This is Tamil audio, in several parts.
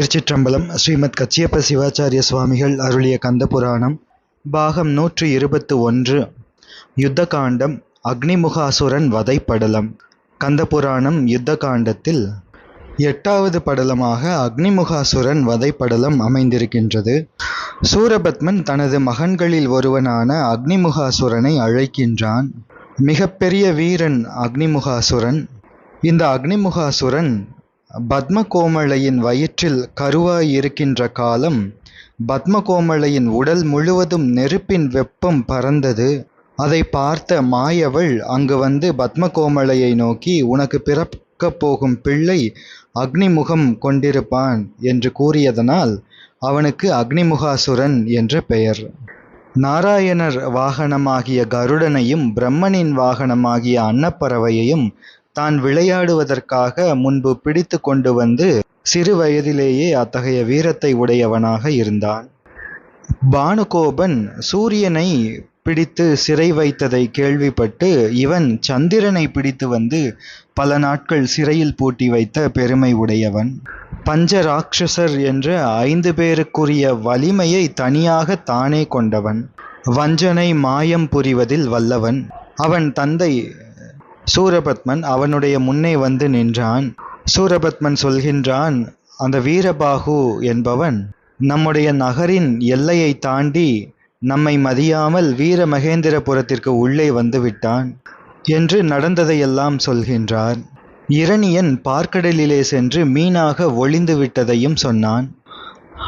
திருச்சிற்றம்பலம் ஸ்ரீமத் கச்சியப்ப சிவாச்சாரிய சுவாமிகள் அருளிய கந்தபுராணம் பாகம் நூற்றி இருபத்து ஒன்று யுத்த காண்டம் அக்னிமுகாசுரன் வதை படலம் கந்தபுராணம் யுத்த காண்டத்தில் எட்டாவது படலமாக அக்னிமுகாசுரன் வதை படலம் அமைந்திருக்கின்றது. சூரபத்மன் தனது மகன்களில் ஒருவனான அக்னிமுகாசுரனை அழைக்கின்றான். மிகப்பெரிய வீரன் அக்னிமுகாசுரன். இந்த அக்னிமுகாசுரன் பத்மகோமளையின் வயிற்றில் கருவாய் இருக்கின்ற காலம் பத்மகோமளையின் உடல் முழுவதும் நெருப்பின் வெப்பம் பறந்தது. அதை பார்த்த மாயவள் அங்கு வந்து பத்மகோமளையை நோக்கி உனக்கு பிறக்க போகும் பிள்ளை அக்னிமுகம் கொண்டிருப்பான் என்று கூறியதனால் அவனுக்கு அக்னிமுகாசுரன் என்ற பெயர். நாராயணர் வாகனமாகிய கருடனையும் பிரம்மனின் வாகனமாகிய அன்னப்பறவையையும் தான் விளையாடுவதற்காக முன்பு பிடித்து கொண்டு வந்து சிறு வயதிலேயே அத்தகைய வீரத்தை உடையவனாக இருந்தான். பானுகோபன் சூரியனை பிடித்து சிறை வைத்ததை கேள்விப்பட்டு இவன் சந்திரனை பிடித்து வந்து பல நாட்கள் சிறையில் பூட்டி வைத்த பெருமை உடையவன். பஞ்ச ராட்சசர் என்ற ஐந்து பேருக்குரிய வலிமையை தனியாக தானே கொண்டவன். வஞ்சனை மாயம் புரிவதில் வல்லவன். அவன் தந்தை சூரபத்மன் அவனுடைய முன்னே வந்து நின்றான். சூரபத்மன் சொல்கின்றான் அந்த வீரபாகு என்பவன் நம்முடைய நகரின் எல்லையை தாண்டி நம்மை மதியாமல் வீர மகேந்திரபுரத்திற்கு உள்ளே வந்து விட்டான் என்று நடந்ததையெல்லாம் சொல்கின்றார். இரணியன் பார்க்கடலிலே சென்று மீனாக ஒளிந்து விட்டதையும் சொன்னான்.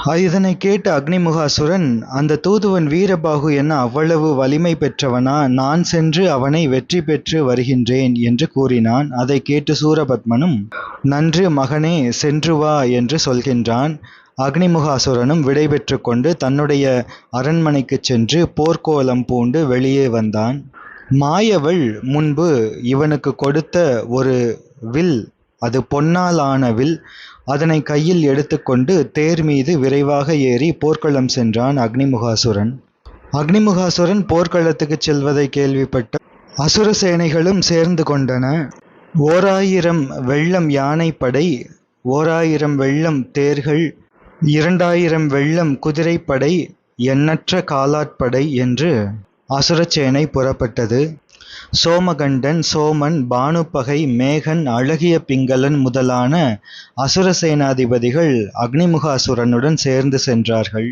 இதனை கேட்ட அக்னிமுகாசுரன் அந்த தூதுவன் வீரபாகு என்ன அவ்வளவு வலிமை பெற்றவனா? நான் சென்று அவனை வெற்றி பெற்று வருகின்றேன் என்று கூறினான். அதை கேட்டு சூரபத்மனும் நன்று மகனே சென்று வா என்று சொல்கின்றான். அக்னிமுகாசுரனும் விடைபெற்று கொண்டு தன்னுடைய அரண்மனைக்கு சென்று போர்க்கோலம் பூண்டு வெளியே வந்தான். மாயவள் முன்பு இவனுக்கு கொடுத்த ஒரு வில் அது பொன்னால் ஆனவில் அதனை கையில் எடுத்துக்கொண்டு தேர் மீது விரைவாக ஏறி போர்க்களம் சென்றான் அக்னிமுகாசுரன். அக்னிமுகாசுரன் போர்க்களத்துக்கு செல்வதை கேள்விப்பட்ட அசுர சேனைகளும் சேர்ந்து கொண்டன. ஓராயிரம் வெள்ளம் யானைப்படை ஓராயிரம் வெள்ளம் தேர்கள் இரண்டாயிரம் வெள்ளம் குதிரைப்படை எண்ணற்ற காலாட்படை என்று அசுரச்சேனை புறப்பட்டது. சோமகண்டன் சோமன் பானுப்பகை மேகன் அழகிய பிங்களன் முதலான அசுர சேனாதிபதிகள் அக்னிமுகாசுரனுடன் சேர்ந்து சென்றார்கள்.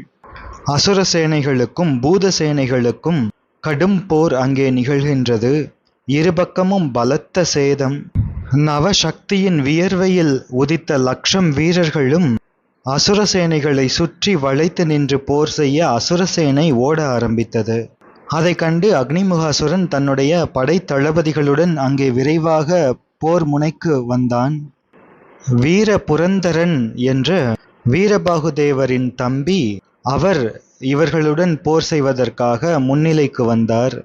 அசுர சேனைகளுக்கும் பூத சேனைகளுக்கும் கடும் போர் அங்கே நிகழ்கின்றது. இருபக்கமும் பலத்த சேதம். நவசக்தியின் வியர்வையில் உதித்த லட்சம் வீரர்களும் அசுர சேனைகளை சுற்றி வளைத்து நின்று போர் செய்ய அசுர சேனை ஓட ஆரம்பித்தது. அதை கண்டு அக்னிமுகாசுரன் தன்னுடைய படை தளபதிகளுடன் அங்கே விரைவாக போர் முனைக்கு வந்தான். வீர புரந்தரன் என்ற வீரபாகுதேவரின் தம்பி அவர் இவர்களுடன் போர் செய்வதற்காக முன்னிலைக்கு வந்தார்.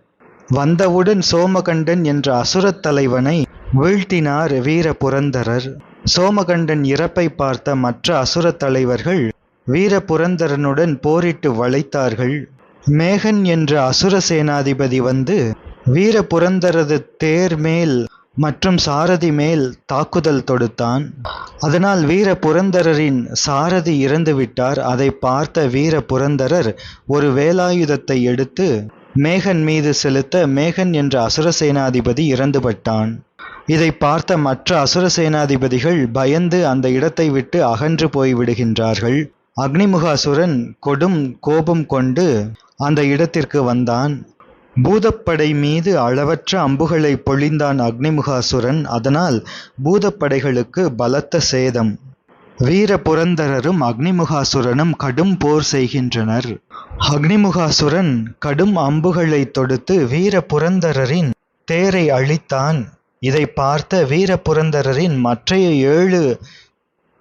வந்தவுடன் சோமகண்டன் என்ற அசுரத் தலைவனை வீழ்த்தினார் வீர புரந்தரர். சோமகண்டன் இறப்பை பார்த்த மற்ற அசுரத் தலைவர்கள் வீர புரந்தரனுடன் போரிட்டு வளைத்தார்கள். மேகன் என்ற அசுர சேனாதிபதி வந்து வீர புரந்தரது தேர் மேல் மற்றும் சாரதி மேல் தாக்குதல் தொடுத்தான். அதனால் வீர புரந்தரரின் சாரதி இறந்து விட்டார். அதை பார்த்த வீர புரந்தரர் ஒரு வேலாயுதத்தை எடுத்து மேகன் மீது செலுத்த மேகன் என்ற அசுர சேனாதிபதி இறந்துபட்டான் இதை பார்த்த மற்ற அசுர சேனாதிபதிகள் பயந்து அந்த இடத்தை விட்டு அகன்று போய் விடுகின்றார்கள். அக்னிமுகாசுரன் கொடும் கோபம் கொண்டு அந்த இடத்திற்கு வந்தான். பூதப்படை மீது அளவற்ற அம்புகளை பொழிந்தான் அக்னிமுகாசுரன். அதனால் பூதப்படைகளுக்கு பலத்த சேதம். வீர புரந்தரரும் அக்னிமுகாசுரனும் கடும் போர் செய்கின்றனர். அக்னிமுகாசுரன் கடும் அம்புகளை தொடுத்து வீர புரந்தரரின் தேரை அழித்தான். இதை பார்த்த வீர புரந்தரரின் மற்றைய ஏழு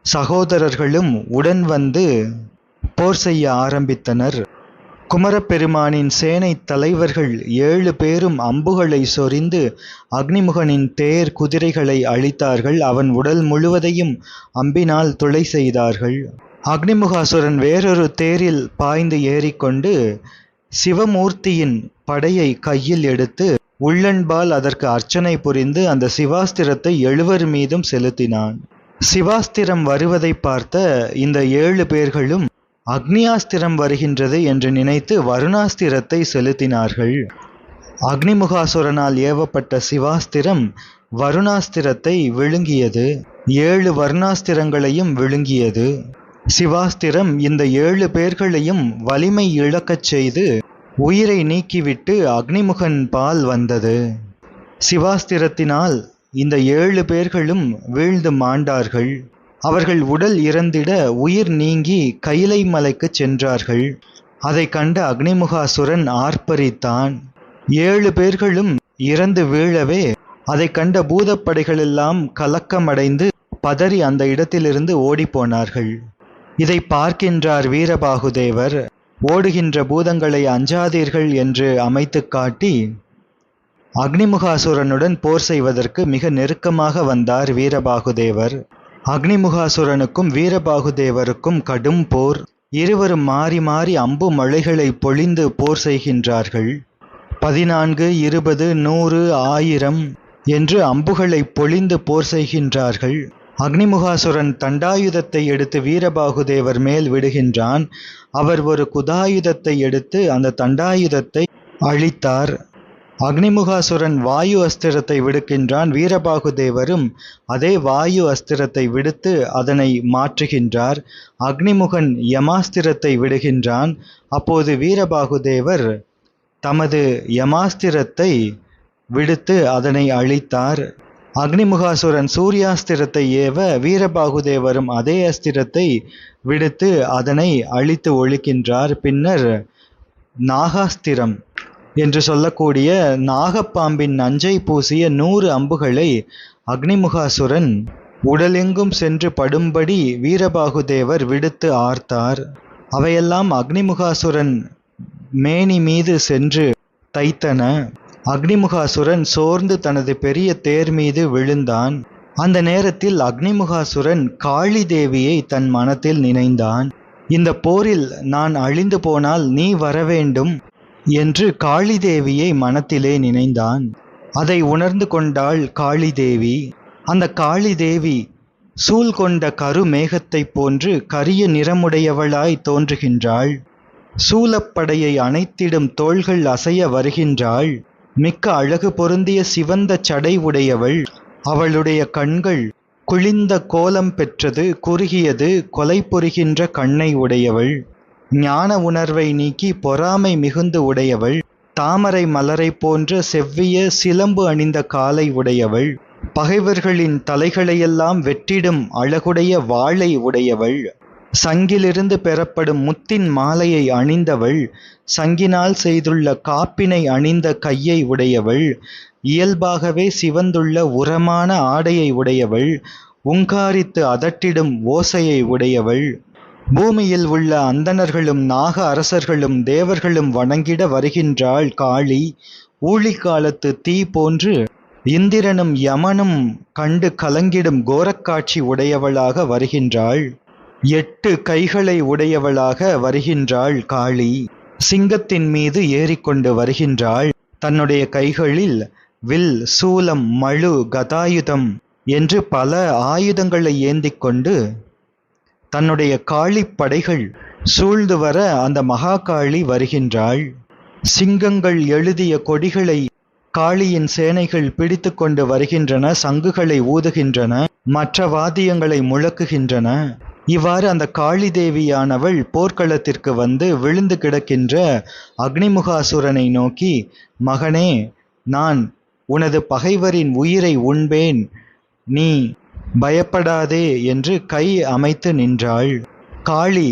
சகோதரர்களும் உடன் வந்து போர் செய்ய ஆரம்பித்தனர். குமரப்பெருமானின் சேனை தலைவர்கள் ஏழு பேரும் அம்புகளை சொரிந்து அக்னிமுகனின் தேர் குதிரைகளை அழித்தார்கள். அவன் உடல் முழுவதையும் அம்பினால் துளை செய்தார்கள். அக்னிமுகாசுரன் வேறொரு தேரில் பாய்ந்து ஏறிக்கொண்டு சிவமூர்த்தியின் படையை கையில் எடுத்து உள்ளன்பால் அதற்கு அர்ச்சனை புரிந்து அந்த சிவாஸ்திரத்தை எழுவர் மீதும் செலுத்தினான். சிவாஸ்திரம் வருவதை பார்த்த இந்த ஏழு பேர்களும் அக்னியாஸ்திரம் வருகின்றது என்று நினைத்து வருணாஸ்திரத்தை செலுத்தினார்கள். அக்னிமுகாசுரனால் ஏவப்பட்ட சிவாஸ்திரம் வருணாஸ்திரத்தை விழுங்கியது. ஏழு வருணாஸ்திரங்களையும் விழுங்கியது. சிவாஸ்திரம் இந்த ஏழு பேர்களையும் வலிமை இழக்கச் செய்து உயிரை நீக்கிவிட்டு அக்னிமுகன் பால் வந்தது. சிவாஸ்திரத்தினால் இந்த ஏழு பேர்களும் வீழ்ந்து மாண்டார்கள். அவர்கள் உடல் இறந்திட உயிர் நீங்கி கைலை மலைக்குச் சென்றார்கள். அதை கண்ட அக்னிமுகாசுரன் ஆர்ப்பரித்தான். ஏழு பேர்களும் இறந்து வீழவே அதை கண்ட பூதப்படைகளெல்லாம் கலக்கமடைந்து பதறி அந்த இடத்திலிருந்து ஓடிப்போனார்கள். இதை பார்க்கின்றார் வீரபாகுதேவர். ஓடுகின்ற பூதங்களை அஞ்சாதீர்கள் என்று அமைத்துக் காட்டி அக்னிமுகாசுரனுடன் போர் செய்வதற்கு மிக நெருக்கமாக வந்தார் வீரபாகுதேவர். அக்னிமுகாசுரனுக்கும் வீரபாகுதேவருக்கும் கடும் போர். இருவரும் மாறி மாறி அம்பு மழைகளை பொழிந்து போர் செய்கின்றார்கள். பதினான்கு இருபது நூறு ஆயிரம் என்று அம்புகளை பொழிந்து போர் செய்கின்றார்கள். அக்னிமுகாசுரன் தண்டாயுதத்தை எடுத்து வீரபாகுதேவர் மேல் விடுகின்றான். அவர் ஒரு குதாயுதத்தை எடுத்து அந்த தண்டாயுதத்தை அழித்தார். அக்னிமுகாசுரன் வாயு அஸ்திரத்தை விடுக்கின்றான் வீரபாகுதேவரும் அதே வாயு அஸ்திரத்தை விடுத்து அதனை மாற்றுகின்றார். அக்னிமுகன் யமாஸ்திரத்தை விடுகின்றான். அப்போது வீரபாகுதேவர் தமது யமாஸ்திரத்தை விடுத்து அதனை அழித்தார். அக்னிமுகாசுரன் சூர்யாஸ்திரத்தை ஏவ வீரபாகுதேவரும் அதே அஸ்திரத்தை விடுத்து அதனை அழித்து ஒழிக்கின்றார். பின்னர் நாகாஸ்திரம் என்று சொல்லக்கூடிய நாகப்பாம்பின் நஞ்சை பூசிய நூறு அம்புகளை அக்னிமுகாசுரன் உடலெங்கும் சென்று படும்படி வீரபாகுதேவர் விடுத்து ஆர்த்தார். அவையெல்லாம் அக்னிமுகாசுரன் மேனி மீது சென்று தைத்தன. அக்னிமுகாசுரன் சோர்ந்து தனது பெரிய தேர் மீது விழுந்தான். அந்த நேரத்தில் அக்னிமுகாசுரன் காளி தேவியை தன் மனத்தில் நினைந்தான். இந்த போரில் நான் அழிந்து போனால் நீ வரவேண்டும். என்று காளிதேவியை மனத்திலே நினைந்தான். அதை உணர்ந்து கொண்டாள் காளிதேவி. அந்த காளிதேவி சூழ் கொண்ட கருமேகத்தைப் போன்று கரிய நிறமுடையவளாய் தோன்றுகின்றாள். சூலப்படையை அணைத்திடும் தோள்கள் அசைய வருகின்றாள். மிக்க அழகு பொருந்திய சிவந்த சடை உடையவள். அவளுடைய கண்கள் குளிந்த கோலம் பெற்றது குறுகியது கொலை புரிகின்ற கண்ணை உடையவள். ஞான உணர்வை நீக்கி பொறாமை மிகுந்து உடையவள் தாமரை மலரை போன்ற செவ்விய சிலம்பு அணிந்த காலை உடையவள் பகைவர்களின் தலைகளையெல்லாம் வெற்றிடும் அழகுடைய வாளை உடையவள் சங்கிலிருந்து பெறப்படும் முத்தின் மாலையை அணிந்தவள் சங்கினால் செய்துள்ள காப்பினை அணிந்த கையை உடையவள் இயல்பாகவே சிவந்துள்ள உரமான ஆடையை உடையவள் உங்காரித்து அதட்டிடும் ஓசையை உடையவள். பூமியில் உள்ள அந்தணர்களும் நாக அரசர்களும் தேவர்களும் வணங்கிட வருகின்றாள் காளி. ஊழிக்காலத்து தீ போன்று இந்திரனும் யமனும் கண்டு கலங்கிடும் கோரக்காட்சி உடையவளாக வருகின்றாள். எட்டு கைகளை உடையவளாக வருகின்றாள் காளி. சிங்கத்தின் மீது ஏறிக்கொண்டு வருகின்றாள். தன்னுடைய கைகளில் வில் சூலம் மழு கதாயுதம் என்று பல ஆயுதங்களை ஏந்திக்கொண்டு தன்னுடைய காளி படைகள் சூழ்ந்து வர அந்த மகாகாளி வருகின்றாள். சிங்கங்கள் எழுதிய கொடிகளை காளியின் சேனைகள் பிடித்து கொண்டு வருகின்றன சங்குகளை ஊதுகின்றன மற்ற வாத்தியங்களை முழக்குகின்றன. இவ்வாறு அந்த காளி தேவியானவள் போர்க்களத்திற்கு வந்து விழுந்து கிடக்கின்ற அக்னிமுகாசுரனை நோக்கி மகனே நான் உனது பகைவரின் உயிரை உண்பேன். நீ பயப்படாதே என்று கை அமைத்து நின்றாள். காளி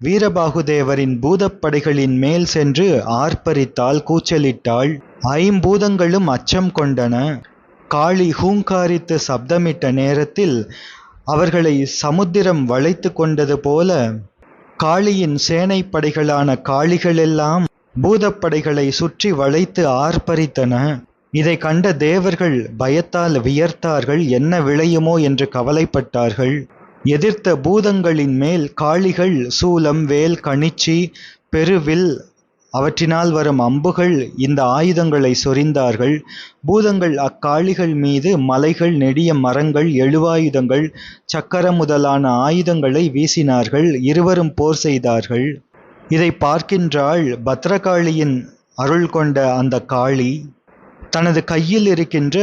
வீரபாகுதேவரின் பூதப்படைகளின் மேல் சென்று ஆர்ப்பரித்தாள் கூச்சலிட்டாள். ஐம்பூதங்களும் அச்சம் கொண்டன. காளி ஹூங்காரித்து சப்தமிட்ட நேரத்தில் அவர்களை சமுத்திரம் வளைத்து கொண்டது போல காளியின் சேனைப்படைகளான காளிகளெல்லாம் பூதப்படைகளை சுற்றி வளைத்து ஆர்ப்பரித்தன. இதை கண்ட தேவர்கள் பயத்தால் வியர்த்தார்கள் என்ன விளையுமோ என்று கவலைப்பட்டார்கள். எதிர்த்த பூதங்களின் மேல் காளிகள் சூலம் வேல் கணிச்சி பெருவில் அவற்றினால் வரும் அம்புகள் இந்த ஆயுதங்களை சொரிந்தார்கள். பூதங்கள் அக்காளிகள் மீது மலைகள் நெடிய மரங்கள் எழுவாயுதங்கள் சக்கரம் முதலான ஆயுதங்களை வீசினார்கள் இருவரும் போர் செய்தார்கள். இதை பார்க்கின்றாள் பத்ரகாளியின் அருள் கொண்ட அந்த காளி. தனது கையில் இருக்கின்ற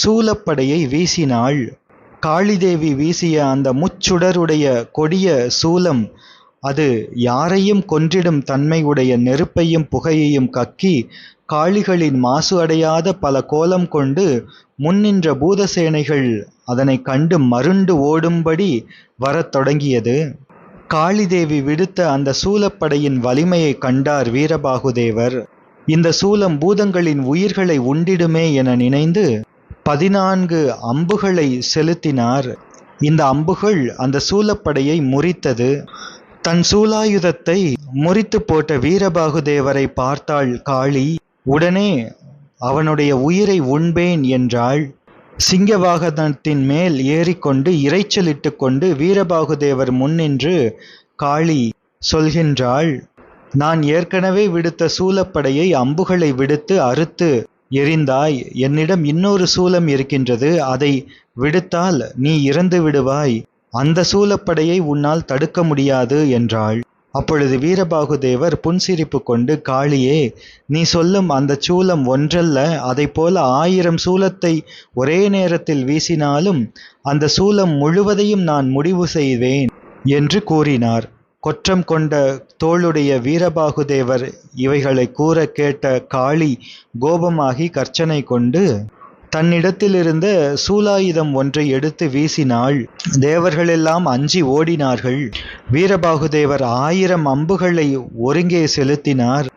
சூலப்படையை வீசினாள். காளிதேவி வீசிய அந்த முச்சுடருடைய கொடிய சூலம் அது யாரையும் கொன்றிடும் தன்மையுடைய நெருப்பையும் புகையையும் கக்கி காளிகளின் மாசு அடையாத பல கோலம் கொண்டு முன்னின்ற பூதசேனைகள் அதனை கண்டு மருண்டு ஓடும்படி வரத் தொடங்கியது. காளிதேவி விடுத்த அந்த சூலப்படையின் வலிமையை கண்டார் வீரபாகுதேவர். இந்த சூலம் பூதங்களின் உயிர்களை உண்டிடுமே என நினைந்து பதினான்கு அம்புகளை செலுத்தினார். இந்த அம்புகள் அந்த சூலப்படையை முறித்தது. தன் சூலாயுதத்தை முறித்து போட்ட வீரபாகுதேவரை பார்த்தாள் காளி உடனே அவனுடைய உயிரை உண்பேன் என்றாள். சிங்கவாகனத்தின் மேல் ஏறிக்கொண்டு இரைச்சலிட்டு கொண்டு வீரபாகுதேவர் முன்னின்று காளி சொல்கின்றாள் நான் ஏற்கனவே விடுத்த சூலப்படையை அம்புகளை விடுத்து அறுத்து எரிந்தாய் என்னிடம் இன்னொரு சூலம் இருக்கின்றது. அதை விடுத்தால் நீ இறந்து விடுவாய். அந்த சூலப்படையை உன்னால் தடுக்க முடியாது என்றாள். அப்பொழுது வீரபாகுதேவர் புன்சிரிப்பு கொண்டு காளியே நீ சொல்லும் அந்த சூலம் ஒன்றல்ல. அதைப் போல ஆயிரம் சூலத்தை ஒரே நேரத்தில் வீசினாலும் அந்த சூலம் முழுவதையும் நான் முடிவு செய்வேன் என்று கூறினார். கொற்றம் கொண்ட தோளுடைய வீரபாகுதேவர் இவைகளை கூற கேட்ட காளி கோபமாகி கர்ச்சனை கொண்டு தன்னிடத்திலிருந்த சூலாயுதம் ஒன்றை எடுத்து வீசினாள். தேவர்களெல்லாம் அஞ்சி ஓடினார்கள். வீரபாகுதேவர் ஆயிரம் அம்புகளை ஒருங்கே செலுத்தினார்.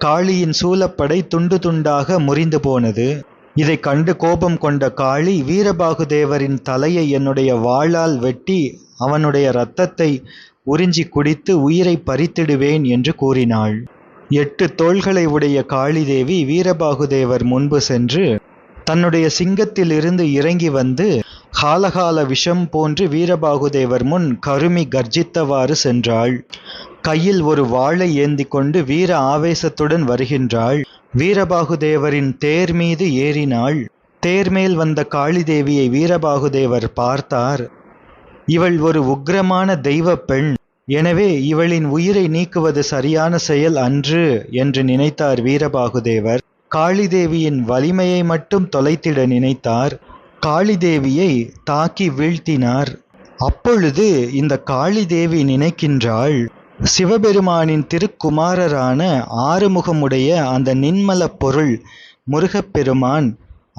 காளியின் சூலப்படை துண்டு துண்டாக முறிந்து போனது. இதை கண்டு கோபம் கொண்ட காளி வீரபாகுதேவரின் தலையை என்னுடைய வாளால் வெட்டி அவனுடைய இரத்தத்தை உறிஞ்சி குடித்து உயிரை பறித்திடுவேன் என்று கூறினாள். எட்டு தோள்களை உடைய காளிதேவி வீரபாகுதேவர் முன்பு சென்று தன்னுடைய சிங்கத்திலிருந்து இறங்கி வந்து காலகால விஷம் போன்று வீரபாகுதேவர் முன் கருமி கர்ஜித்தவாறு சென்றாள். கையில் ஒரு வாளை ஏந்தி கொண்டு வீர ஆவேசத்துடன் வருகின்றாள். வீரபாகுதேவரின் தேர் மீது ஏறினாள். தேர்மேல் வந்த காளிதேவியை வீரபாகுதேவர் பார்த்தார். இவள் ஒரு உக்கிரமான தெய்வ பெண். எனவே இவளின் உயிரை நீக்குவது சரியான செயல் அன்று என்று நினைத்தார் வீரபாகுதேவர். காளிதேவியின் வலிமையை மட்டும் தொலைத்திட நினைத்தார். காளிதேவியை தாக்கி வீழ்த்தினார். அப்பொழுது இந்த காளிதேவி நினைக்கின்றாள் சிவபெருமானின் திருக்குமாரரான ஆறுமுகமுடைய அந்த நின்மல பொருள் முருகப்பெருமான்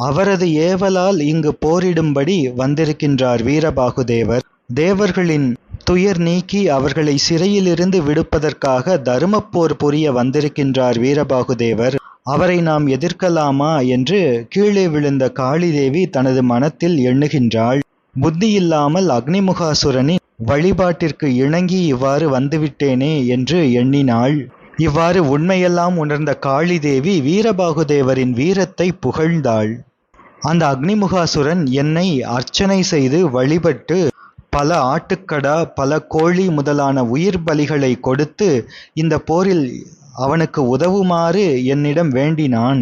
அவரது ஏவலால் இங்கு போரிடும்படி வந்திருக்கின்றார் வீரபாகுதேவர். தேவர்களின் துயர் நீக்கி அவர்களை சிறையிலிருந்து விடுப்பதற்காக தருமப்போர் புரிய வந்திருக்கின்றார் வீரபாகுதேவர். அவரை நாம் எதிர்க்கலாமா என்று கீழே விழுந்த காளிதேவி தனது மனத்தில் எண்ணுகின்றாள். புத்தியில்லாமல் அக்னிமுகாசுரனின் வழிபாட்டிற்கு இணங்கி இவ்வாறு வந்துவிட்டேனே என்று எண்ணினாள். இவ்வாறு உண்மையெல்லாம் உணர்ந்த காளிதேவி வீரபாகுதேவரின் வீரத்தை புகழ்ந்தாள். அந்த அக்னிமுகாசுரன் என்னை அர்ச்சனை செய்து வழிபட்டு பல ஆட்டுக்கடா பல கோழி முதலான உயிர் பலிகளை கொடுத்து இந்த போரில் அவனுக்கு உதவுமாறு என்னிடம் வேண்டினான்.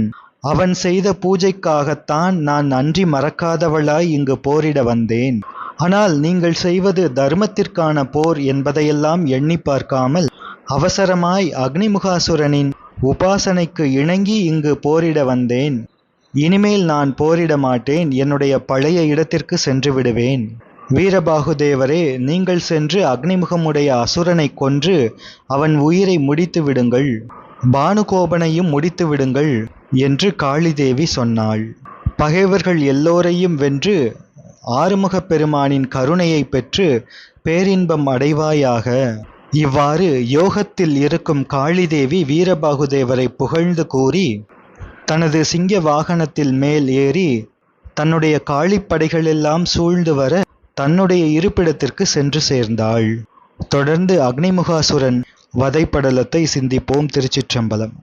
அவன் செய்த பூஜைக்காகத்தான் நான் நன்றி மறக்காதவளாய் இங்கு போரிட வந்தேன். ஆனால் நீங்கள் செய்வது தர்மத்திற்கான போர் என்பதையெல்லாம் எண்ணி பார்க்காமல் அவசரமாய் அக்னிமுகாசுரனின் உபாசனைக்கு இணங்கி இங்கு போரிட வந்தேன். இனிமேல் நான் போரிட மாட்டேன். என்னுடைய பழைய இடத்திற்கு சென்று விடுவேன். வீரபாகுதேவரே நீங்கள் சென்று அக்னிமுகமுடைய அசுரனை கொன்று அவன் உயிரை முடித்து விடுங்கள். பானுகோபனையும் முடித்து விடுங்கள் என்று காளிதேவி சொன்னாள். பகைவர்கள் எல்லோரையும் வென்று ஆறுமுகப் பெருமானின் கருணையை பெற்று பேரின்பம் அடைவாயாக. இவ்வாறு யோகத்தில் இருக்கும் காளிதேவி வீரபாகுதேவரை புகழ்ந்து கூறி தனது சிங்க வாகனத்தில் மேல் ஏறி தன்னுடைய காளிப்படைகளெல்லாம் சூழ்ந்து வர தன்னுடைய இருப்பிடத்திற்கு சென்று சேர்ந்தாள். தொடர்ந்து அக்னிமுகாசுரன் வதைப்படலத்தை சிந்திப்போம் திருச்சிற்றம்பலம்.